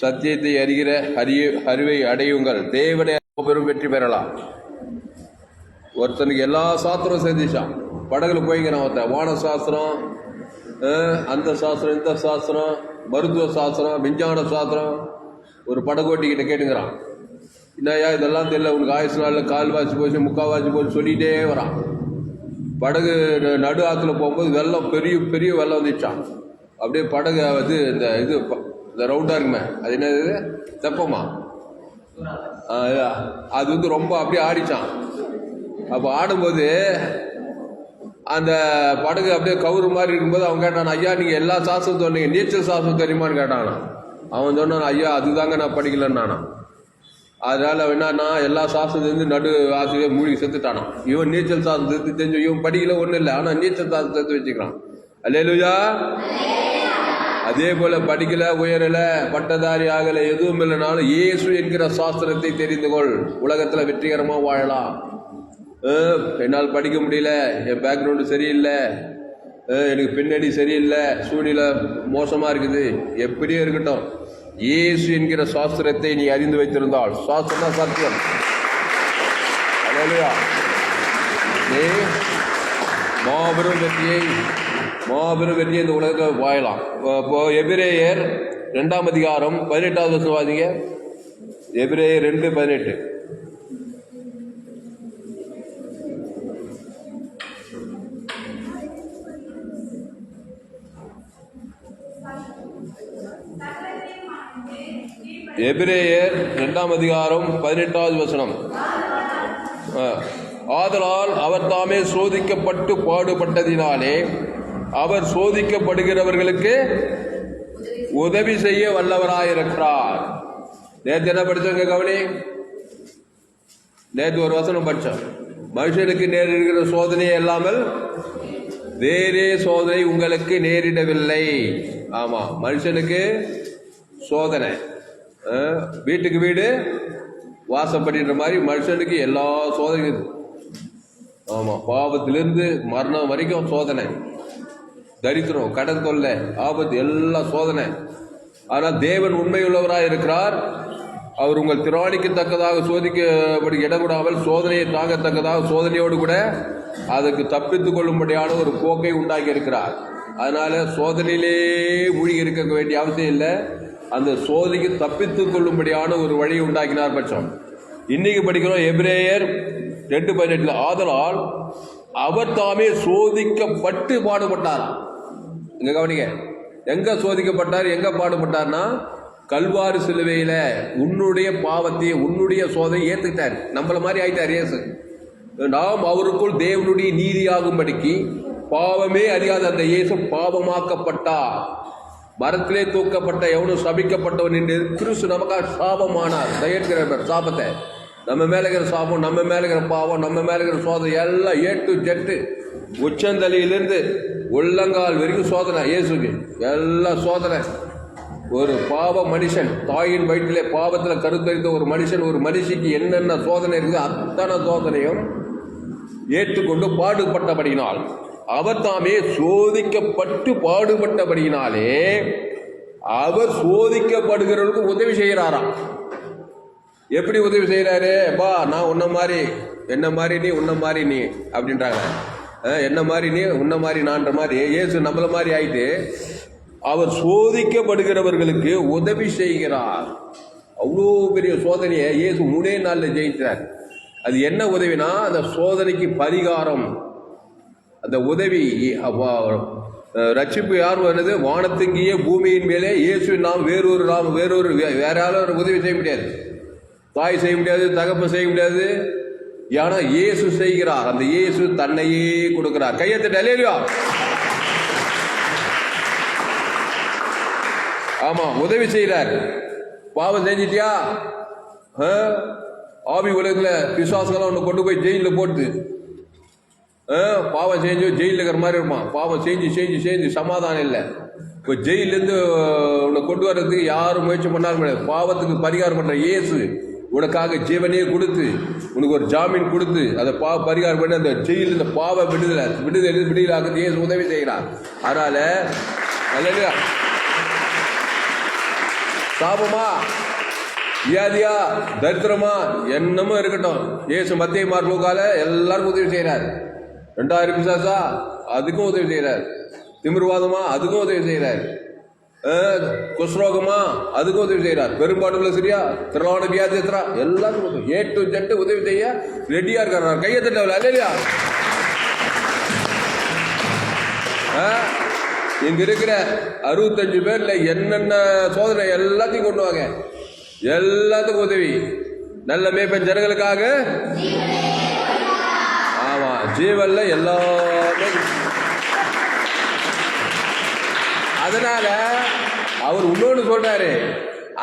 சத்தியத்தை அறிகிற அறிய அறிவை அடையுங்கள். தேவனை பெரும் வெற்றி பெறலாம். ஒருத்தனுக்கு எல்லா சாஸ்திரம் செஞ்சிச்சான். படகுல போய்க்கிறான் ஒருத்தன். வான சாஸ்திரம் அந்த சாஸ்திரம் இந்த சாஸ்திரம் மருத்துவ சாஸ்திரம் விஞ்ஞான சாஸ்திரம். ஒரு படகோட்டிக்கிட்ட கேட்டுங்கிறான் என்னய்யா இதெல்லாம் தெரியல. உனக்கு ஆயுசு நாளில் கால் வாசி போச்சு முக்கால் வாசி போச்சு சொல்லிகிட்டே வரான். படகு ந- நடு ஆற்றுல போகும்போது வெள்ளம் பெரிய பெரிய வெள்ளம் வந்துச்சான். அப்படியே படகு வந்து இந்த இது இந்த ரவுண்டாக இருக்குமே. அது என்னது தெப்பமா? அது வந்து ரொம்ப அப்படியே ஆடிச்சான். அப்போ ஆடும்போது அந்த படகு அப்படியே கவுரு மாதிரி இருக்கும்போது அவன் கேட்டான் ஐயா நீங்கள் எல்லா சாசம் சொன்னீங்க. நீச்சல் சாசம் தெரியுமான்னு கேட்டானா. அவன் சொன்னான் ஐயா அதுதாங்க நான் படிக்கலன்னு நானா அதனால அவன் என்னன்னா எல்லா சாசம் தெரிஞ்சு நடு ஆசிரியர் மூழ்கி செத்துட்டானான் இவன் நீச்சல் சாசம் தெரிஞ்சு தெரிஞ்சு இவன் படிக்கல ஒன்றும் இல்லை. ஆனால் நீச்சல் சாசம் தெரிஞ்சு வச்சுக்கிறான். அல்லேலூயா. அதே போல படிக்கல உயரல பட்டதாரி ஆகல எதுவும் இல்லைனாலும் இயேசு என்கிற சாஸ்திரத்தை தெரிந்து கொள். உலகத்துல வெற்றிகரமா வாழலாம். என்னால் படிக்க முடியல என் பேக்ரவுண்டு சரியில்லை. எனக்கு பின்னணி சரியில்லை சூழ்நிலை மோசமா இருக்குது. எப்படியே இருக்கட்டும். இயேசு என்கிற சாஸ்திரத்தை நீ அறிந்து வைத்திருந்தால் சாஸ்திரம் சத்தியம். நீ மாபெரும் வெற்றியை மாபெரும் வெற்றியை இந்த உலகத்தில் வாயலாம். இப்போ எபிரேயர் ரெண்டாம் அதிகாரம் பதினெட்டாவது வருஷம் வாதிங்க எபிரேயர் ரெண்டு பதினெட்டு. எபிரேயர் ரெண்டாம் அதிகாரம் பதினெட்டாவது வசனம். ஆதலால் அவர் தாமே சோதிக்கப்பட்டு பாடுபட்டதினாலே அவர் சோதிக்கப்படுகிறவர்களுக்கு உதவி செய்ய வல்லவராயிருக்கிறார். நேற்று என்ன படிச்சோங்க கவனி? நேற்று ஒரு வசனம் படித்தோம் மனுஷனுக்கு நேரிடுகிற சோதனை இல்லாமல் வேறே சோதனை உங்களுக்கு நேரிடவில்லை. ஆமா மனுஷனுக்கு சோதனை. வீட்டுக்கு வீடு வாசப்படின்ற மாதிரி மனுஷனுக்கு எல்லா சோதனையும். ஆமா பாவத்திலிருந்து மரணம் வரைக்கும் சோதனை. தரித்திரம் கடன் தொல்லை ஆபத்து எல்லாம் சோதனை. ஆனால் தேவன் உண்மையுள்ளவராக இருக்கிறார். அவர் உங்கள் திராணிக்கு தக்கதாக சோதிக்கப்படி இடப்படாமல் சோதனையை தாங்கத்தக்கதாக சோதனையோடு கூட அதுக்கு தப்பித்துக் கொள்ளும்படியான ஒரு போக்கை உண்டாக்கி இருக்கிறார். அதனால சோதனையிலே மூழ்கி இருக்க வேண்டிய அவசியம் இல்லை. அந்த சோதனைக்கு தப்பித்துக் கொள்ளும்படியான ஒரு வழியை உண்டாக்கினார் பட்சம். இன்னைக்கு படிக்கிறோம் எபிரேயர் ரெண்டு பதினெட்டில் ஆதலால் அவர் தாமே சோதிக்கப்பட்டு பாடுபட்டாராம் இங்க கவனிங்க. எங்க சோதிக்கப்பட்டார் எங்க பாடுபட்டார்னா கல்வாறு சிலுவையில உன்னுடைய பாவத்தை உன்னுடைய சோதனை ஏத்துக்கிட்டார். நம்மள மாதிரி ஆயிட்டார் இயேசு. நாம் அவருக்குள் தேவனுடைய நீதியாகும்படிக்கு பாவமே அறியாத அந்த இயேசு பாவமாக்கப்பட்டார் மரத்திலே தூக்கப்பட்ட எவனும் சபிக்கப்பட்டவன் என்று கிறிஸ்து நமக்காக சாபமானார். தயற்கிற சாபத்தை. நம்ம மேலே இருக்கிற சாபம் நம்ம மேலே இருக்கிற பாவம் நம்ம மேலே இருக்கிற சோதனை எல்லாம் ஏ டு ஜெட்டு உச்சந்தலையிலிருந்து உள்ளங்கால் வரைக்கும் சோதனை இயேசுக்கு. எல்லாம் சோதனை. ஒரு பாவ மனுஷன் தாயின் வயிற்றிலே பாவத்தில் கருத்தரித்த ஒரு மனுஷன் ஒரு மனுஷிக்கு என்னென்ன சோதனை இருக்குது அத்தனை சோதனையும் ஏற்றுக்கொண்டு பாடுபட்டபடியினால் அவர் தாமே சோதிக்கப்பட்டு பாடுபட்டபடியினாலே அவர் சோதிக்கப்படுகிறவர்களுக்கு உதவி செய்கிறாராம். எப்படி உதவி செய்கிறாரு பா நான் உன்ன மாதிரி என்ன மாதிரி நீ உன்ன மாதிரி நீ அப்படின்றாங்க. என்ன மாதிரி நீ உன்ன மாதிரி நான்ற மாதிரி ஏசு நம்மளை மாதிரி ஆயிட்டு அவர் சோதிக்கப்படுகிறவர்களுக்கு உதவி செய்கிறார். அவ்வளோ பெரிய சோதனையை இயேசு மூணே நாளில் ஜெயித்தார் அது என்ன உதவினா அந்த சோதனைக்கு பரிகாரம். அந்த உதவி ரட்சிப்பு யார் வருது வானத்துங்கியே பூமியின் மேலே இயேசு நாம் வேறொரு நாம் வேறொரு வே- வேற யாரும் ஒரு உதவி செய்ய முடியாது. தாய் செய்ய முடியாது தகப்பன் செய்ய முடியாது. ஏன்னா இயேசு செய்கிறார். அந்த இயேசு தன்னையே கொடுக்கிறார். கையத்திட்ட இல்லையா ஆமா உதவி செய்கிறார் பாவம் செஞ்சிட்டியா? ஆவி உலகத்தில் பிசாசுகளாம் ஒன்று கொண்டு போய் ஜெயிலில் போட்டு ஆ, பாவம் செஞ்சு ஜெயிலில் இருக்கிற மாதிரி இருப்பான் பாவம் செஞ்சு செஞ்சு செஞ்சு சமாதானம் இல்லை. இப்போ ஜெயிலேருந்து உன்னை கொண்டு வர்றதுக்கு யாரும் முயற்சி பண்ணாலும் முடியாது பாவத்துக்கு பரிகாரம் பண்ணுற இயேசு. உனக்காக ஜீவனையே கொடுத்து உனக்கு ஒரு ஜாமீன் கொடுத்து அதை பா பரிகாரம் பண்ணி அந்த ஜெயில் இந்த பாவை விடுதலை விடுதலை விடுதலாக ஏசு உதவி செய்கிறார். அதனால அல்லையா சாபமா? வியாதியா? தரித்திரமா? என்னமோ இருக்கட்டும். ஏசு மத்திய மார்போக்கால எல்லாருக்கும் உதவி செய்கிறார். ரெண்டாயிரம் பிசாசா? அதுக்கும் உதவி செய்கிறார். திமிர்வாதமா? அதுக்கும் உதவி செய்கிறார். குஸ்ரோகமா? அதுக்கும் உதவி செய்கிறார் பெரும்பாடுல சரியா திரளான வியாதி எத்தரா? எல்லாத்துக்கும் உதவி ஏ டு ஜெட்டு உதவி செய்ய ரெடியா இருக்காரு. கையை தட்டவில்லை இல்லையா ஆ? இங்க இருக்கிற அறுபத்தஞ்சு பேர்ல என்னென்ன சோதனை எல்லாத்தையும் கொண்டு வாங்க. எல்லாத்துக்கும் உதவி. நல்ல மேய்ப்பன் ஜனங்களுக்காக. ஆமா ஜீவன்ல எல்லாமே அதனால அவர் இன்னொன்று சொல்றாரு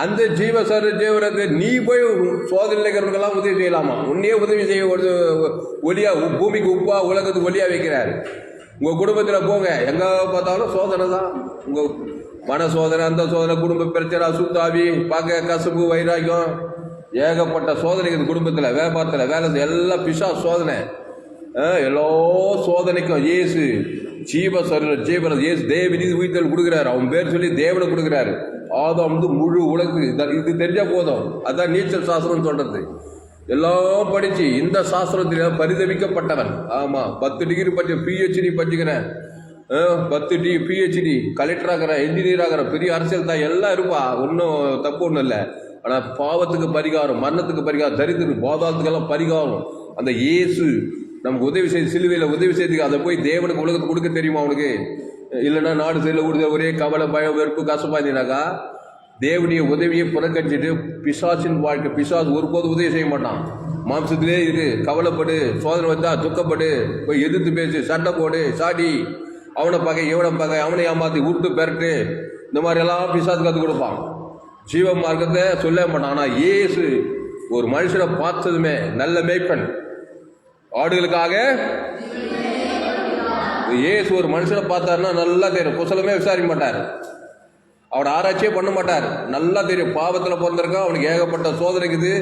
அந்த ஜீவ சர ஜீவனுக்கு நீ போய் சோதனை இருக்கிறவங்கெல்லாம் உதவி செய்யலாமா? உன்னையே உதவி செய்ய ஒரு ஒலியா பூமிக்கு உப்பா உலகத்துக்கு ஒலியா வைக்கிறார். உங்க குடும்பத்தில் போங்க எங்க பார்த்தாலும் சோதனை தான். உங்க மன சோதனை அந்த சோதனை குடும்ப பிரச்சனை சுத்தாவி பார்க்க கசப்பு வைராக்கியம் ஏகப்பட்ட சோதனை குடும்பத்தில் வியாபாரத்தில் வேலை செய்ய எல்லாம் பிஷா சோதனை. எல்லா சோதனைக்கும் இயேசு ஜீவ சரீர ஜீவன இயேசு தேவ உயிர்த்தல் கொடுக்குறாரு. அவன் பேர் சொல்லி தேவனை கொடுக்குறாரு. ஆதாம் வந்து முழு உலகு இது- இது தெரிஞ்சா போதும். அதான் நீச்சல் சாஸ்திரம் சொல்றது. எல்லாம் படிச்சு இந்த சாஸ்திரத்தில் பரிதவிக்கப்பட்டவன். ஆமா பத்து டிகிரி படிச்சு பிஹெச்டி படிச்சுக்கிறேன். பத்து டி பிஹெச்டி கலெக்டர் ஆகிற என்ஜினியர் ஆகிற பெரிய அரசியல் தான் எல்லாம் இருப்பா. ஒன்றும் தப்பு ஒன்றும் இல்லை. ஆனால் பாவத்துக்கு பரிகாரம் மரணத்துக்கு பரிகாரம் தரித்திரம் போதாத்துக்கெல்லாம் பரிகாரம். அந்த இயேசு நமக்கு உதவி செய்து சிலுவையில் உதவி செய்து அதை போய் தேவனுக்கு உலகத்துக்கு கொடுக்க தெரியுமா அவனுக்கு? இல்லைன்னா நாடு சைடில் கொடுத்த ஒரே கவலை பயம் வெறுப்பு கசப்பாயிருந்தாக்கா தேவனுடைய உதவியை புறக்கணிச்சிட்டு பிசாசின் வாழ்க்கை பிசாசு ஒருபோது உதவி செய்ய மாட்டான். மாம்சத்திலே இரு கவலைப்படு சோதனை வந்தா துக்கப்படு போய் எதிர்த்து பேசு சண்டை போடு சாடி அவனை பகை இவனை பகை அவனை ஏமாத்தி உருட்டு பெரட்டு இந்த மாதிரி எல்லாம் பிசாஸ் கற்றுக் கொடுப்பான். ஜீவ மார்க்கத்தை சொல்ல மாட்டான். ஆனால் ஏசு ஒரு மனுஷனை பார்த்ததுமே நல்ல மேய்ப்பன். ஆடுகளுக்காக? ஏசு ஒரு மனுஷனை பார்த்தாருன்னா நல்லா தெரியும். குசலமே விசாரிக்க மாட்டார். அவர் ஆராய்ச்சியே பண்ண மாட்டார். நல்லா தெரியும். பாவத்தில் பிறந்திருக்கான். அவனுக்கு ஏகப்பட்ட சோதனை இருக்குது.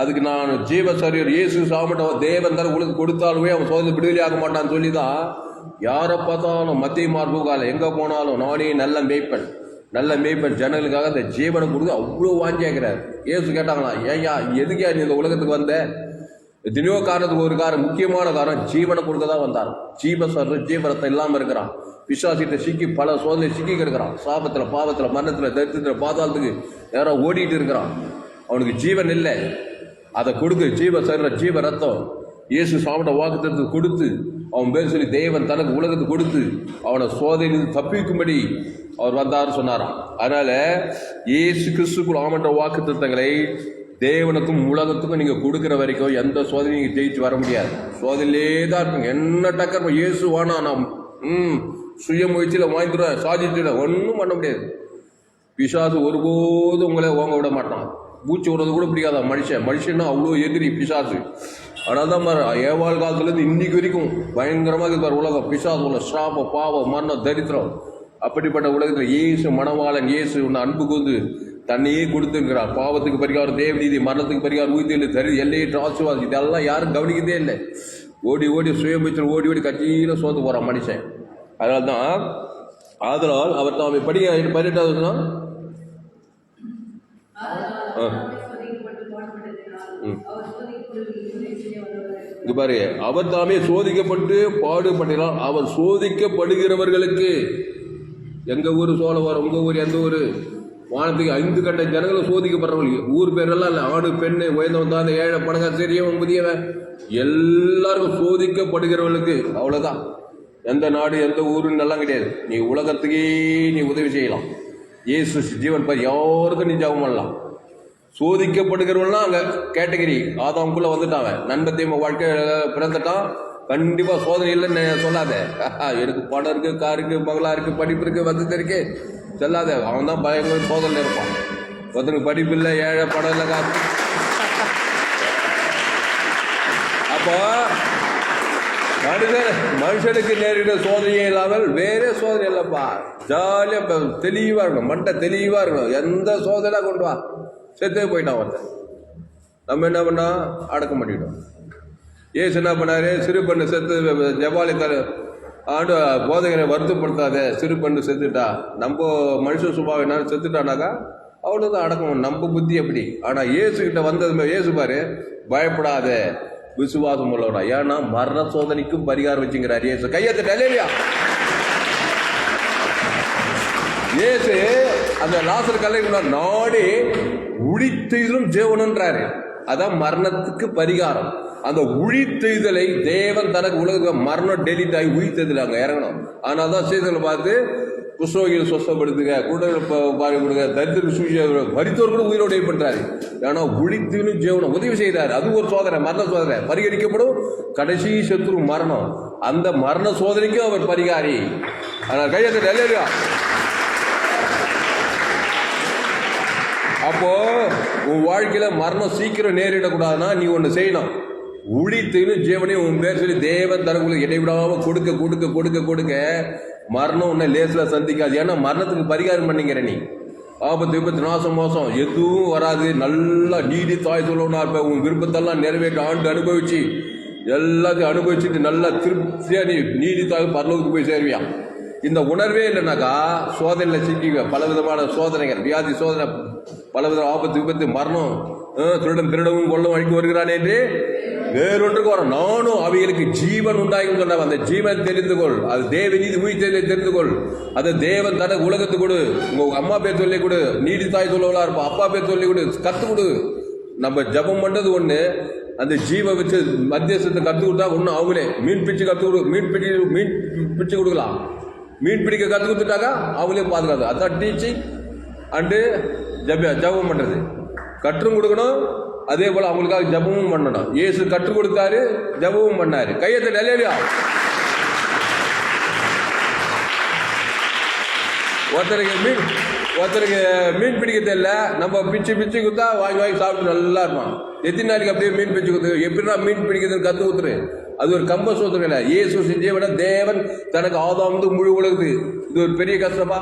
அதுக்கு நான் ஜீவ சரியர் இயேசு சாமட்டம் தேவன் தான் உனக்கு கொடுத்தாலுமே அவன் சோதனை விடுதலை ஆக மாட்டான்னு சொல்லி தான் யாரை பார்த்தாலும் மத்திய மார்புகால எங்கே போனாலும் நானே நல்ல மேய்ப்பன். நல்ல மேய்ப்பன். ஜனங்களுக்காக அந்த ஜீவனை கொடுத்து அவ்வளோ வாய்ந்து கேட்குறாரு ஏசு கேட்டாங்களா ஏயா எதுக்கே நீ இந்த உலகத்துக்கு வந்த? எத்தனையோ காரணத்துக்கு ஒரு காரணம் முக்கியமான காரணம் ஜீவனை கொடுக்க தான் வந்தார். ஜீவ சர்வ ஜீவனத்தை இல்லாமல் இருக்கிறான். பிசாசிட்ட சிக்கி பல சோதனை சிக்கி கிடக்கிறான். சாபத்தில் பாவத்தில் மரணத்தில் தரித்திரத்தில் பாதாளத்துக்கு யாரோ ஓடிட்டு இருக்கிறான். அவனுக்கு ஜீவன் இல்லை. அதை கொடுத்து ஜீவ சர்வ ஜீவ ரத்தம் இயேசு சாப்பிட்ட வாக்குத்தத்தை கொடுத்து அவன் பேர் சொல்லி தேவன் தனக்கு உலகத்துக்கு கொடுத்து அவனை சோதனையிலிருந்து தப்பிக்கும்படி அவர் வந்தார் சொன்னாராம். அதனால இயேசு கிறிஸ்துக்குள் ஆமன்ற வாக்குத்தத்தங்களை தேவனுக்கும் உலகத்துக்கும் நீங்கள் கொடுக்குற வரைக்கும் எந்த சோதனையும் நீங்கள் ஜெயிச்சு வர முடியாது. சோதனையிலே தான் இருப்பீங்க. என்ன டக்கர் இயேசு வானா நாம் ம் சுய முயற்சியில் வாங்கிடுவேன் சாதிச்சுடுவேன். ஒன்றும் பண்ண முடியாது. பிசாசு ஒருபோதும் உங்களை ஓங்க விட மாட்டான். பூச்சி விடுறது கூட பிடிக்காத மனுஷன். மனுஷன்னா அவ்வளோ எதிரி பிசாசு. அதனால தான் பாரு ஏவாள் காலத்துலேருந்து இன்னைக்கு வரைக்கும் பயங்கரமாக இருப்பார் உலகம். பிசாசு உள்ள ஸ்ராப பாவம் மரணம் தரித்திரம். அப்படிப்பட்ட உலகத்தில் இயேசு மணவாளன் இயேசு உன்னை அன்பு கூந்து தன்னையே கொடுத்துருக்கிறார் பாவத்துக்கு பரிகாரம் தேவநீதி மரணத்துக்கு பரிகாரம் ஊதியில் தரி எல்லையற்ற ஆசீர்வாதம். இதெல்லாம் யாரும் கவனிக்கிறதே இல்லை. ஓடி ஓடி சுயமிச்சல் ஓடி ஓடி கட்சியில் சோர்ந்து போகிறான் மனுஷன். அதனால தான் ஆதலால் அவர் தாமை படிக்க பதினெட்டாவது வசனம். ஆ. ம். இது பாரு அவர் தாமே சோதிக்கப்பட்டு பாடுபட்டால் அவர் சோதிக்கப்படுகிறவர்களுக்கு எங்க ஊர் சோழவரம் உங்க ஊர் எந்த ஊர்? வானத்துக்கு ஐந்து கட்ட ஜனங்களும் சோதிக்கப்படுறவங்களுக்கு ஊர் பேரெல்லாம் இல்லை. ஆடு பெண்ணு உயர்ந்தவன் தான் ஏழை பணக்கார சரியவன் புதியவன் எல்லாருக்கும் சோதிக்கப்படுகிறவர்களுக்கு அவ்வளோதான் எந்த நாடு எந்த ஊருன்னு எல்லாம் கிடையாது. நீ உலகத்துக்கே நீ உதவி செய்யலாம். இயேசு ஜீவன் பார் யாருக்கும் நீ ஜபம் பண்ணலாம். சோதிக்கப்படுகிறவன்லாம் அங்கே கேட்டகரி. ஆதாமுக்குள்ளே வந்துட்டான் நண்ப நண்பத்தையும் வாழ்க்கை பிறந்துட்டான். கண்டிப்பாக சோதனை இல்லைன்னு சொல்லாத. எனக்கு படம் இருக்குது கார் இருக்குது பங்களா இருக்குது படிப்பு இருக்குது வசதி இருக்குது சொல்லாத அவன் தான் பயங்கர சோதனை இருப்பான். ஒருத்தனுக்கு படிப்பு இல்லை ஏழை படம் இல்லை காசு அப்போ மனிதன் மனுஷனுக்கு நேரிட சோதனையே இல்லாமல் வேறே சோதனை இல்லைப்பா. ஜாலியாக தெளிவாக இருக்கணும் மண்டை தெளிவாக இருக்கணும். எந்த சோதனை கொண்டு வா. செத்தே போயிட்டான் ஒருத்தன் நம்ம என்ன பண்ணால் அடக்கம் பண்ணிட்டோம். ஏசு என்ன பண்ணார்? சிறு பண்ணு செத்து ஜபாலி ஆண்டு போதகரை வருத்தப்படுத்தாத சிறு பெண்ணு செத்துட்டா நம்ம மனுஷ சுபாவம் என்ன செத்துட்டானாக்கா அவ்வளோதான் அடக்கம். நம்ம புத்தி எப்படி? ஆனால் இயேசுகிட்ட வந்ததுமே இயேசு பாரு பயப்படாத விசுவாசம் உள்ளவனா. ஏன்னா மரண சோதனைக்கும் பரிகாரம் வச்சுங்கிறார் இயேசு. கையெழுத்து இல்லையா இயேசு அந்த லாசர் கல்லை நாடி உழித்தெய்தலும் ஜெவனன்றாரு. அதான் மரணத்துக்கு பரிகாரம். அந்த உழித்தெய்தலை தேவன் தனக்கு உலக மரணம் டெலிட் ஆகி உயிர்த்ததில் அங்கே இறங்கணும். ஆனால் தான் செய்திகளை பார்த்து குஷ்ரோகிகள் சொஸ்தப்படுத்துங்க குடங்களை பாருங்க கொடுங்க தரித்திர சூழ்ச்சி மரித்தோர் கூட உயிரோடு ஏற்பட்டாரு ஏன்னா உழித்துன்னு ஜீவனம் உதவி செய்தார். அது ஒரு சோதனை மரண சோதனை. பரிகரிக்கப்படும் கடைசி சத்துரு மரணம். அந்த மரண சோதனைக்கும் அவர் பரிகாரி. ஆனால் கையெழுத்து இல்லையா அப்போ உன் வாழ்க்கையில மரணம் சீக்கிரம் நேரிடக்கூடாதுன்னா நீ ஒன்று செய்யணும். உழித்துன்னு ஜீவனையும் உன் பேர் சொல்லி தேவன் தனக்குள்ள இடைவிடாம கொடுக்க கொடுக்க கொடுக்க கொடுக்க மரணம் உன்னை லேசில் சந்திக்காது. ஏன்னா மரணத்துக்கு பரிகாரம் பண்ணிக்கிற நீ. ஆபத்து விபத்து நாசம் மோசம் எதுவும் வராது. நல்லா நீடி தாய் சொல்லணும்னா இருப்ப உன் விருப்பத்தெல்லாம் நிறைவேற்ற ஆண்டு அனுபவிச்சு எல்லாத்தையும் அனுபவிச்சுட்டு நல்லா திருப்தியா நீ நீதி தாய் பரலோகத்துக்கு போய் சேருவியா? இந்த உணர்வே இல்லைனாக்கா சோதனையில் சிக்கிக்க பல விதமான சோதனைகள் வியாதி சோதனை பல வித ஆபத்து விபத்து மரணம் திருடம் திருடன் திருடவும் கொள்ளவும் அழிக்க வருகிறான் என்று வேறொன்றுக்கு வரும் நானும் அவைகளுக்கு ஜீவன் உண்டாகும் சொன்ன அந்த ஜீவன் தெரிந்து கொள் அது தேவ நீதி உயிர்த்ததை தெரிந்து கொள் அது தேவன் தனக்கு உலகத்துக்கு கொடு. உங்க அம்மா பேர் சொல்லி கொடு. நீதி தாய் சொல்லவளா இருப்போம் அப்பா பேர் சொல்லி கொடு. கத்து கொடு. நம்ம ஜெபம் பண்ணது ஒண்ணு. அந்த ஜீவ வச்சு மத்தியஸ்தத்தை கத்து கொடுத்தா ஒன்றும் அவங்களே மீன் பிச்சு கத்து கொடு. மீன் பிடி மீன் பிச்சு கொடுக்கலாம். மீன் பிடிக்க கத்து கொடுத்துட்டாக்கா அவங்களே பாதுகாத்து. அதான் டீச்சிங் அண்டு ஜப ஜபம் பண்றது. கற்றும் கொடுக்கணும். அதே போல் அவங்களுக்காக ஜபமும் பண்ணணும். இயேசு கற்றுக் கொடுத்தாரு ஜபமும் பண்ணாரு. கையத்தை நிலையா ஒருத்தருக்கு மீன் ஒருத்தருக்கு மீன் பிடிக்க தெரியல. நம்ம பிச்சு பிச்சு கொடுத்தா வாங்கி வாங்கி சாப்பிட்டு நல்லா இருப்பான். எத்தனை நாளைக்கு அப்படியே மீன் பிடிச்சு கொடுத்து எப்படின்னா மீன் பிடிக்கிறதுன்னு கற்று ஊத்துரு அது ஒரு கம்ப சோத்திரம் இல்லை. இயேசு செஞ்சே விட தேவன் தனக்கு ஆதாம் வந்து முழு உலகுது இது ஒரு பெரிய கஷ்டமா?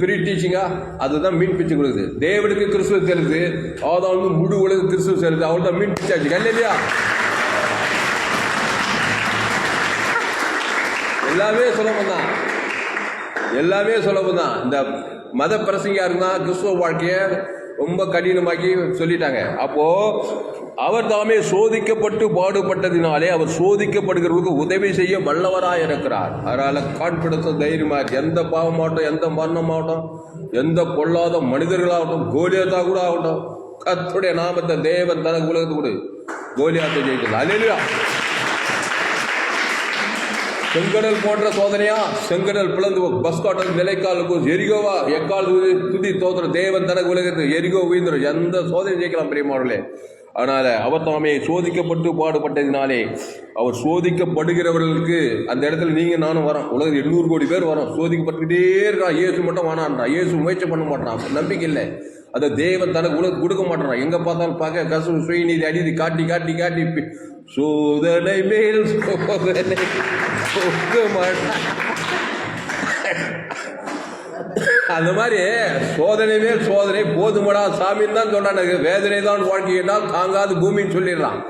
பெரிய டீச்சிங்கா அதுதான் மீன் பிச்சு கொடுக்குது. தேவனுக்கு கிறிஸ்துவ தெரியுது அவதான் வந்து முழு உலகு கிறிஸ்துவ தெரியுது அவள் தான் மீன் பிச்சாச்சு கல்லையா எல்லாமே சுலபம் தான் எல்லாமே சுலபம் தான் இந்த மத பிரசங்கியா இருந்தா கிறிஸ்துவ வாழ்க்கையை ரொம்ப கடினமாக்கி சொல்லிட்டாங்க. அப்போ அவர் தாமே சோதிக்கப்பட்டு பாடுபட்டதினாலே அவர் சோதிக்கப்படுகிறவர்களுக்கு உதவி செய்ய வல்லவராக இருக்கிறார். அதனால் கான்பிடன்ஸ் தைரியமாக எந்த பாவமாகட்டும் எந்த மரணமாகட்டும் எந்த பொல்லாத மனிதர்களாகட்டும் கோலியத்தா கூட ஆகட்டும் கத்துடைய நாமத்தை தேவன் தனக்கு உலகத்து கொடு. கோலியாத்தை ஜெயிக்கிறது அலையிலா செங்கடல் போன்ற சோதனையா? செங்கடல் பிளந்து பஸ் காட்டல் நிலைக்கால் எரிகோவா எக்கால் துதி துதி தேவன் தனக்கு உலகத்து எரிகோ உயிர்ந்துரும் எந்த சோதனை ஜெயிக்கலாம் பிரியமானே அதனால அவர் தாமே சோதிக்கப்பட்டு பாடுபட்டதினாலே அவர் சோதிக்கப்படுகிறவர்களுக்கு அந்த இடத்துல நீங்க நானும் வரோம். உலகம் எண்ணூறு கோடி பேர் வரோம். சோதிக்கப்பட்டுக்கிட்டே இருக்கான். இயேசு மட்டும் வேணான்றான். இயேசு முயற்சி பண்ண மாட்டான். நம்பிக்கை இல்லை. அதை தேவன் தனக்கு உலகம் கொடுக்க மாட்டான். எங்க பார்த்தாலும் பார்க்க கசு சுயநீதி அடிதி காட்டி காட்டி காட்டி சோதனை மேல் சோதனை. அந்த மாதிரி சோதனை மேல் சோதனை போதுமடா சாமின்னு தான் சொன்னானுங்க வேதனை தான் வாழ்க்கை தாங்காது பூமின்னு சொல்லிடுறான்.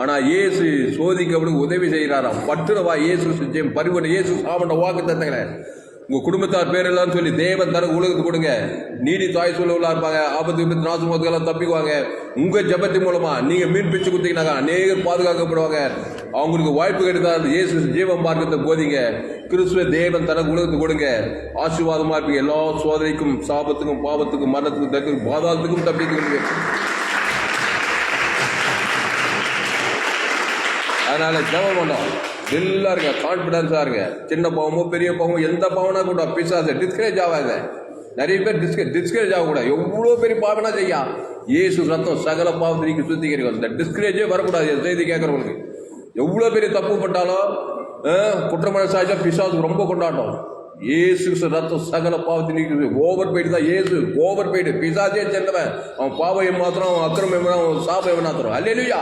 ஆனால் இயேசு சோதிக்கப்படும் உதவி செய்கிறாராம். பற்றுவா இயேசு செஞ்சேன் பரிவனை இயேசு சாமண்ட வாக்கு தந்தங்களே. உங்க குடும்பத்தார் பேரெல்லாம் சொல்லி தேவன் தர உலகத்துக்கு கொடுங்க. நீடி தாய் சொல்லுவலா இருப்பாங்க. ஆபத்து விபத்து நாசு மோதுக்கெல்லாம் தப்பிக்குவாங்க. உங்க ஜபத்தின் மூலமா நீங்க மீன் பிச்சு கொடுத்தீங்கன்னாக்கா அநேகர் பாதுகாக்கப்படுவாங்க. அவங்களுக்கு வாய்ப்பு கிடைத்தால் இயேசு ஜீவ மார்க்கத்தை போதிங்க. கிறிஸ்துவ தேவன் தனக்கு உலகத்துக்கு கொடுங்க. ஆசீர்வாதமா இருப்பீங்க. எல்லா சோதனைக்கும் சாபத்துக்கும் பாவத்துக்கும் மரணத்துக்கும் தக்கு பாதாளத்துக்கும் தப்பித்துக்கு அதனால ஜபம் பண்ணோம். தில்லா இருங்க கான்ஃபிடென்ஸாக இருங்க. சின்ன பாவமோ பெரிய பாவமோ எந்த பாவனா கூட பிசாசு டிஸ்கரேஜ் ஆகாத நிறைய பேர் டிஸ்க டிஸ்கரேஜ் ஆகக்கூடாது எவ்வளோ பெரிய பாவனா செய்யா? ஏசு ரத்தம் சகல பாவத்தை நீங்கள் சுத்திக்கிறீங்க இந்த டிஸ்கரேஜே வரக்கூடாது செய்தி கேட்குறவங்களுக்கு. எவ்வளோ பெரிய தப்பு பண்ணாலும் அஹ், குற்றமான சாய்ச்சா பிசாசு ரொம்ப கொண்டாட்டம். இயேசு ரத்தம் சகல பாவத்தை நீக்குது ஓவர் பெய்டு தான் ஏசு ஓவர் பெய்டு பிசாசே சேர்ந்தவன். அவன் பாவம் மாத்திரம் அவன் அக்கிரமம் அவன் சாபம் ஏமாத்திரம் அல்லேலுயா.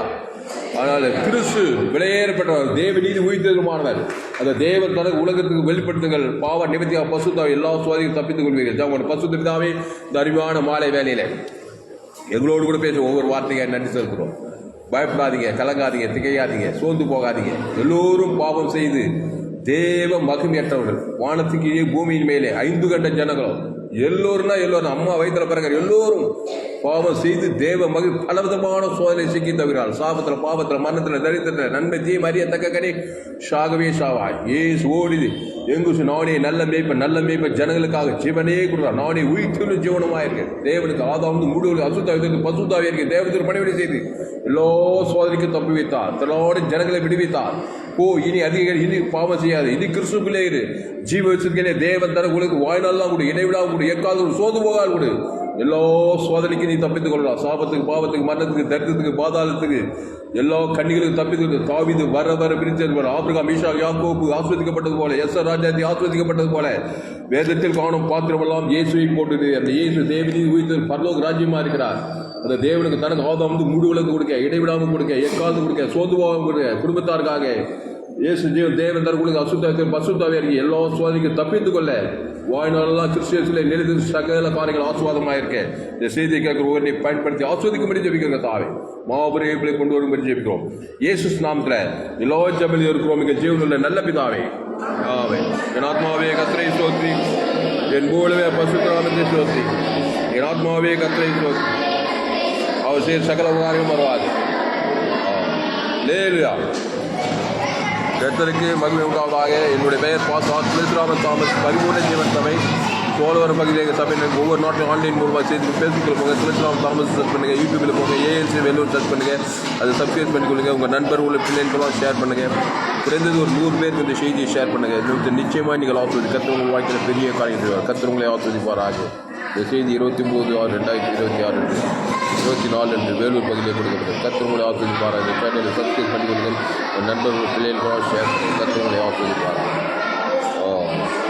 ஆனால் கிறிஸ்து விலையேறப்பட்டவர் தேவ நீதி உயிர்த்தெழுமானவர் அந்த தேவன் தனக்கு உலகத்துக்கு வெளிப்படுத்துங்கள். பாவ நிமித்தியாக பசுத்தா எல்லா சுவாதியும் தப்பித்துக் கொள்வீர்கள். உங்களோட பசு பிதாவே இந்த அறிவான மாலை வேலையில் எங்களோடு கூட பேச ஒவ்வொரு வார்த்தைக்கு நன்றி செலுத்துகிறோம். பயப்படாதீங்க கலங்காதீங்க திகையாதீங்க சோர்ந்து போகாதீங்க. எல்லோரும் பாவம் செய்து தேவ மகிமையற்றவர்கள். வானத்துக்கு கீழே பூமியின் மேலே ஐந்து கண்ட ஜனங்களும். எல்லோரும்னா எல்லோரும். அம்மா வயிற்றுல பிறகு எல்லோரும் பாவம் செய்து தேவ மகிழ் பலவிதமான சோதனை சிக்கி தவிரால் சாபத்தில் பாவத்தில் மரணத்தில் தரித்திரத்துல நன்மை தீ அறியத்தக்க கனி. ஷாகவே ஷாவாய் ஏசு ஓடிது. எங்குசு நானே நல்ல மேய்ப்ப நல்ல மேய்ப்ப ஜனங்களுக்காக ஜீவனே கொடுத்தா நானே உயிர்த்துள்ள ஜீவனமா இருக்கேன். தேவனுக்கு ஆதாம் முழு அசுத்தாவிற்கு பசுத்தாவே இருக்கு தேவத்திற்கு பணிவிடை செய்து எல்லா சோதனைக்கும் தப்பி வைத்தார். தலோடு ஜனங்களை விடுவித்தார். போ இனி அதிக இனி பாவம் செய்யாது. இனி கிறிஸ்துக்குள்ளே இரு. ஜீவ வச்சிருக்கே தேவன் தர உங்களுக்கு வாய்நாள்லாம் கொடு இடைவிடாம கொடு எக்காவது கொடு சோது போகாது கொடு. எல்லா சோதனைக்கும் நீ தப்பித்துக் கொள்ளலாம். சாபத்துக்கு பாவத்துக்கு மரணத்துக்கு தரித்திரத்துக்கு பாதாளத்துக்கு எல்லா கண்ணிகளுக்கு தப்பித்து தாவிது வர வர பிரித்தது ஆப்ரிகா மீஷா யாக்கோப்பு ஆஸ்வதிக்கப்பட்டது போல எஸ் ராஜாதி ஆஸ்வதிக்கப்பட்டது போல வேதத்தில் காணும் பாத்திரமெல்லாம் இயேசுவை போட்டது. அந்த இயேசு தேவனி உயிர்த்து பரலோக ராஜ்யமா இருக்கிறார். அந்த தேவனுக்கு தனக்கு ஆதாம் வந்து மூடு விளக்கு கொடுக்க இடைவிடாமல் கொடுக்க எக்காது கொடுக்க சோதுவாகவும் கொடுக்க குடும்பத்தாருக்காக இயேசு ஜீவ தேவன் தரக்கூடிய கொடுக்க பசுத்தாவே இருக்கு. எல்லா சோதனைக்கும் தப்பித்து கொள்ள. வாய்நாளெல்லாம் கிறிஸ்டியன்ஸில் நிலைத்து சகல காரியங்கள் ஆசுவாதமாக இருக்க இந்த செய்தியை கேட்கிற ஒவ்வொரு பயன்படுத்தி ஆஸ்வதிக்கும்படி ஜெபிக்கிற தாவே. மாபெரும் கொண்டு கொண்டு வரும்படி ஜெபிக்கிறோம். இயேசு நாமத்தில் எல்லா ஜபலில் இருக்கிறோம். ஜீவன் ஜீவனுள்ள நல்ல பிதாவே. ஆவே என் ஆத்மாவே கத்திரை சோத்ரி என் மூலவே பசுத்தாமத்தை சோத்ரி என் ஆத்மாவே கத்திரை சோத்ரி அவர் செய்த சகல காரியம் வருவாது லேலுயா கர்த்தருக்கு மகிமை உண்டாவதாக என்னுடைய பெயர் பாஸ் துளசிராமன் தாமஸ் பரிபூர்ண ஜீவன் சபை சோழவரம் பகுதியில் எங்கள் சபை நாங்கள் ஒவ்வொரு நாட்டிலும் ஆன்லைன் மூலமாக சேர்த்து ஃபேஸ்புக்கில் போங்க. துளசிராமன் தாமஸ் சர்ச் பண்ணுங்கள் யூடியூப்பில் போங்க. ஏஎன்சி வெள்ளூர் சர்ச் பண்ணுங்கள் அதை சப்ஸ்கிரைப் பண்ணிக்கொள்ளுங்க. உங்கள் நண்பர் உள்ள பிள்ளைகளுக்கெல்லாம் ஷேர் பண்ணுங்கள் குறைந்தது ஒரு நூறு பேருக்கு இந்த செய்தியை ஷேர் பண்ணுங்கள் இன்னொரு நிச்சயமாக நீங்கள் ஆஸ்வதி கர்த்தர் உங்கள் வாழ்க்கையில் பெரிய காரியம் செய்வார் கர்த்தர் உங்களை ஆகும் இந்த செய்தி இருபத்தி ஒம்பது ஆறு ரெண்டாயிரத்தி இருபத்தி ஆறு இருபத்தி நாலு என்று வேலூர் பகுதியில் கொடுக்கப்பட்டது. கத்திரமொழி ஆசிரியர் பாருங்கள் கேட்டது சப்ஸ்கிரைப் பண்ணி கொடுங்கள் நண்பர்கள் பிள்ளைகள் ஷேர் கத்திரமொழி ஆசிரியர் பாருங்கள்